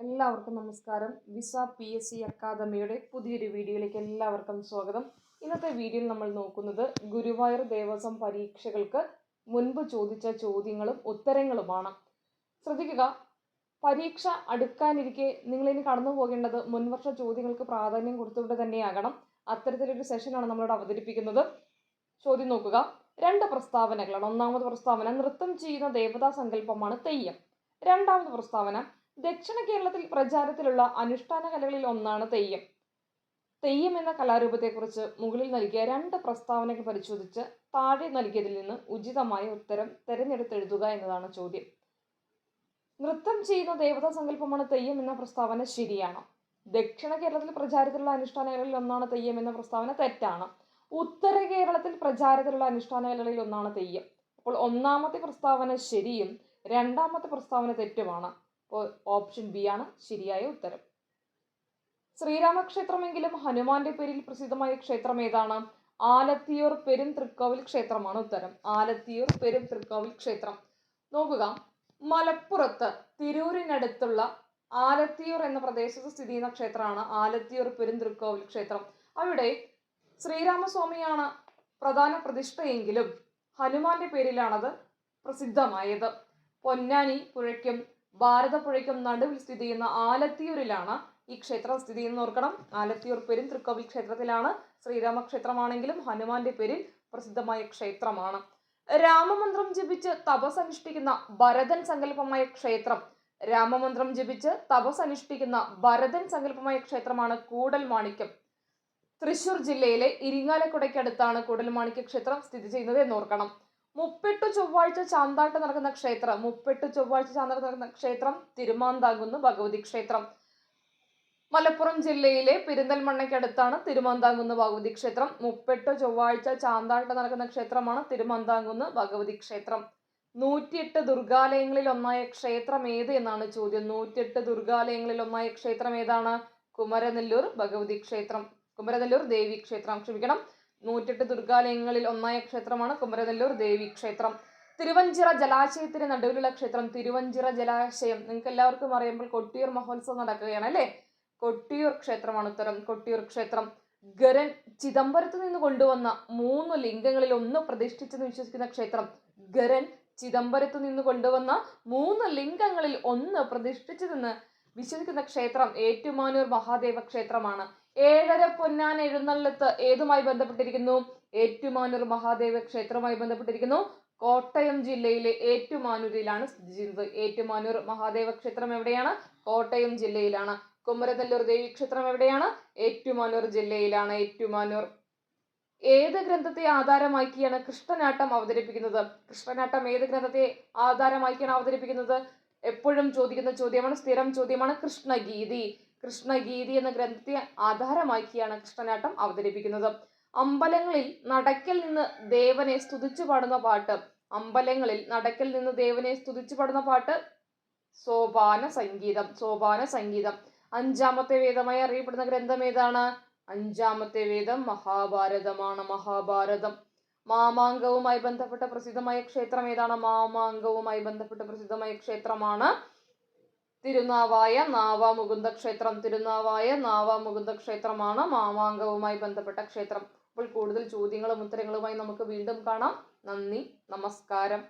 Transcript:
എല്ലാവർക്കും നമസ്കാരം. Visa P S C അക്കാദമിയുടെ പുതിയൊരു വീഡിയോയിലേക്ക് എല്ലാവർക്കും സ്വാഗതം. ഇന്നത്തെ വീഡിയോയിൽ നമ്മൾ നോക്കുന്നത് ഗുരുവായൂർ ദേവസ്വം പരീക്ഷകൾക്ക് മുൻപ് ചോദിച്ച ചോദ്യങ്ങളും ഉത്തരങ്ങളുമാണ്. ശ്രദ്ധിക്കുക പരീക്ഷ അടുക്കാനിരിക്കെ നിങ്ങളിനി കടന്നു പോകേണ്ടത് മുൻവർഷ ചോദ്യങ്ങൾക്ക് പ്രാധാന്യം കൊടുത്തുകൊണ്ട് തന്നെയാകണം. അത്തരത്തിലൊരു സെഷനാണ് നമ്മളോട് അവതരിപ്പിക്കുന്നത്. ചോദ്യം നോക്കുക. രണ്ട് പ്രസ്താവനകളാണ്. ഒന്നാമത് പ്രസ്താവന നൃത്തം ചെയ്യുന്ന ദേവതാ സങ്കല്പമാണ് തെയ്യം. രണ്ടാമത് പ്രസ്താവന ദക്ഷിണ കേരളത്തിൽ പ്രചാരത്തിലുള്ള അനുഷ്ഠാന കലകളിൽ ഒന്നാണ് തെയ്യം. തെയ്യം എന്ന കലാരൂപത്തെക്കുറിച്ച് മുകളിൽ നൽകിയ രണ്ട് പ്രസ്താവനകൾ പരിശോധിച്ച് താഴെ നൽകിയതിൽ നിന്ന് ഉചിതമായ ഉത്തരം തെരഞ്ഞെടുത്തെഴുതുക എന്നതാണ് ചോദ്യം. നൃത്തം ചെയ്യുന്ന ദേവതാ സങ്കല്പമാണ് തെയ്യം എന്ന പ്രസ്താവന ശരിയാണ്? ദക്ഷിണ കേരളത്തിൽ പ്രചാരത്തിലുള്ള അനുഷ്ഠാനങ്ങളിൽ ഒന്നാണ് തെയ്യം എന്ന പ്രസ്താവന തെറ്റാണ്? ഉത്തര കേരളത്തിൽ പ്രചാരത്തിലുള്ള അനുഷ്ഠാനങ്ങളിൽ ഒന്നാണ് തെയ്യം. അപ്പോൾ ഒന്നാമത്തെ പ്രസ്താവന ശരിയും രണ്ടാമത്തെ പ്രസ്താവന തെറ്റുമാണ്. ഓപ്ഷൻ ബി ആണ് ശരിയായ ഉത്തരം. ശ്രീരാമക്ഷേത്രമെങ്കിലും ഹനുമാന്റെ പേരിൽ പ്രസിദ്ധമായ ക്ഷേത്രം ഏതാണ്? ആലത്തിയൂർ പെരും തൃക്കോവിൽ ക്ഷേത്രമാണ് ഉത്തരം. ആലത്തിയൂർ പെരും തൃക്കോവിൽ ക്ഷേത്രം. നോക്കുക. മലപ്പുറത്ത് തിരൂരിനടുത്തുള്ള ആലത്തിയൂർ എന്ന പ്രദേശത്ത് സ്ഥിതി ചെയ്യുന്ന ക്ഷേത്രമാണ് ആലത്തിയൂർ പെരും തൃക്കോവിൽ ക്ഷേത്രം. അവിടെ ശ്രീരാമസ്വാമിയാണ് പ്രധാന പ്രതിഷ്ഠയെങ്കിലും ഹനുമാന്റെ പേരിലാണത് പ്രസിദ്ധമായത്. പൊന്നാനി പുഴയ്ക്കും ഭാരതപ്പുഴയ്ക്കും നടുവിൽ സ്ഥിതി ചെയ്യുന്ന ആലത്തിയൂരിലാണ് ഈ ക്ഷേത്രം സ്ഥിതി ചെയ്യുന്ന ഓർക്കണം ആലത്തിയൂർ പേരിൽ തൃക്കോവിൽ ക്ഷേത്രത്തിലാണ് ശ്രീരാമക്ഷേത്രമാണെങ്കിലും ഹനുമാന്റെ പേരിൽ പ്രസിദ്ധമായ ക്ഷേത്രമാണ്. രാമമന്ത്രം ജപിച്ച് തപസ് അനുഷ്ഠിക്കുന്ന ഭരതൻ സങ്കല്പമായ ക്ഷേത്രം. രാമമന്ത്രം ജപിച്ച് തപസ് അനുഷ്ഠിക്കുന്ന ഭരതൻ സങ്കല്പമായ ക്ഷേത്രമാണ് കൂടൽ മാണിക്യം തൃശൂർ ജില്ലയിലെ ഇരിങ്ങാലക്കുടയ്ക്കടുത്താണ് കൂടൽ മാണിക്യ ക്ഷേത്രം സ്ഥിതി ചെയ്യുന്നത് എന്നോർക്കണം മുപ്പെട്ടു ചൊവ്വാഴ്ച ചാന്താട്ട് നടക്കുന്ന ക്ഷേത്രം മുപ്പെട്ടു ചൊവ്വാഴ്ച ചാന്താട്ട് നടക്കുന്ന ക്ഷേത്രം തിരുമാന്താകുന്ന് ഭഗവതി ക്ഷേത്രം. മലപ്പുറം ജില്ലയിലെ പെരിന്തൽമണ്ണയ്ക്കടുത്താണ് തിരുമാന്താങ്കുന്ന് ഭഗവതി ക്ഷേത്രം. മുപ്പെട്ട് ചൊവ്വാഴ്ച ചാന്താട്ട് നടക്കുന്ന ക്ഷേത്രമാണ് തിരുമാന്താങ്കുന്ന് ഭഗവതി ക്ഷേത്രം. നൂറ്റിയെട്ട് ദുർഗാലയങ്ങളിൽ ഒന്നായ ക്ഷേത്രം ഏത് എന്നാണ് ചോദ്യം. നൂറ്റിയെട്ട് ദുർഗാലയങ്ങളിൽ ഒന്നായ ക്ഷേത്രം ഏതാണ്? കുമരനെല്ലൂർ ഭഗവതി ക്ഷേത്രം. കുമരനെല്ലൂർ ദേവി ക്ഷേത്രം. ക്ഷമിക്കണം. നൂറ്റെട്ട് ദുർഗാലയങ്ങളിൽ ഒന്നായ ക്ഷേത്രമാണ് കുമരനെല്ലൂർ ദേവി ക്ഷേത്രം. തിരുവഞ്ചിറ ജലാശയത്തിന് നടുവിലുള്ള ക്ഷേത്രം തിരുവഞ്ചിറ ജലാശയം. നിങ്ങൾക്ക് എല്ലാവർക്കും അറിയുമ്പോൾ കൊട്ടിയൂർ മഹോത്സവം നടക്കുകയാണ് അല്ലേ? കൊട്ടിയൂർ ക്ഷേത്രമാണ് ഉത്തരം. കൊട്ടിയൂർ ക്ഷേത്രം. ഗരൻ ചിദംബരത്ത് നിന്ന് കൊണ്ടുവന്ന മൂന്ന് ലിംഗങ്ങളിൽ ഒന്ന് പ്രതിഷ്ഠിച്ചെന്ന് വിശ്വസിക്കുന്ന ക്ഷേത്രം. ഗരൻ ചിദംബരത്ത് നിന്ന് കൊണ്ടുവന്ന മൂന്ന് ലിംഗങ്ങളിൽ ഒന്ന് പ്രതിഷ്ഠിച്ചതെന്ന് വിശ്വസിക്കുന്ന ക്ഷേത്രം. ഏറ്റുമാനൂർ മഹാദേവ ക്ഷേത്രമാണ്. ഏഴര പൊന്നാൻ എഴുന്നള്ളത്ത് ഏതുമായി ബന്ധപ്പെട്ടിരിക്കുന്നു? ഏറ്റുമാനൂർ മഹാദേവ ക്ഷേത്രവുമായി ബന്ധപ്പെട്ടിരിക്കുന്നു. കോട്ടയം ജില്ലയിലെ ഏറ്റുമാനൂരിലാണ് സ്ഥിതി ചെയ്യുന്നത് ഏറ്റുമാനൂർ മഹാദേവ ക്ഷേത്രം എവിടെയാണ്? കോട്ടയം ജില്ലയിലാണ്. കുമരനെല്ലൂർ ദേവി ക്ഷേത്രം എവിടെയാണ്? ഏറ്റുമാനൂർ ജില്ലയിലാണ്. ഏറ്റുമാനൂർ ഏത് ഗ്രന്ഥത്തെ ആധാരമാക്കിയാണ് കൃഷ്ണനാട്ടം അവതരിപ്പിക്കുന്നത്? കൃഷ്ണനാട്ടം ഏത് ഗ്രന്ഥത്തെ ആധാരമാക്കിയാണ് അവതരിപ്പിക്കുന്നത്? എപ്പോഴും ചോദിക്കുന്ന ചോദ്യമാണ് സ്ഥിരം ചോദ്യമാണ് കൃഷ്ണഗീതി. കൃഷ്ണഗീതി എന്ന ഗ്രന്ഥത്തെ ആധാരമാക്കിയാണ് കൃഷ്ണനാട്ടം അവതരിപ്പിക്കുന്നത്. അമ്പലങ്ങളിൽ നടക്കൽ നിന്ന് ദേവനെ സ്തുതിച്ചു പാടുന്ന പാട്ട്. അമ്പലങ്ങളിൽ നടക്കൽ നിന്ന് ദേവനെ സ്തുതിച്ചു പാടുന്ന പാട്ട് സോപാന സംഗീതം സോപാന സംഗീതം. അഞ്ചാമത്തെ വേദമായി അറിയപ്പെടുന്ന ഗ്രന്ഥം ഏതാണ്? അഞ്ചാമത്തെ വേദം മഹാഭാരതമാണ് മഹാഭാരതം. മാമാങ്കവുമായി ബന്ധപ്പെട്ട പ്രസിദ്ധമായ ക്ഷേത്രം ഏതാണ്? മാമാങ്കവുമായി ബന്ധപ്പെട്ട പ്രസിദ്ധമായ ക്ഷേത്രമാണ് തിരുനാവായ നാവാമുകുന്ദ ക്ഷേത്രം തിരുനാവായ നാവാമുകുന്ദ ക്ഷേത്രമാണ് മാമാങ്കവുമായി ബന്ധപ്പെട്ട ക്ഷേത്രം. അപ്പോൾ കൂടുതൽ ചോദ്യങ്ങളും ഉത്തരങ്ങളുമായി നമുക്ക് വീണ്ടും കാണാം. നന്ദി നമസ്കാരം.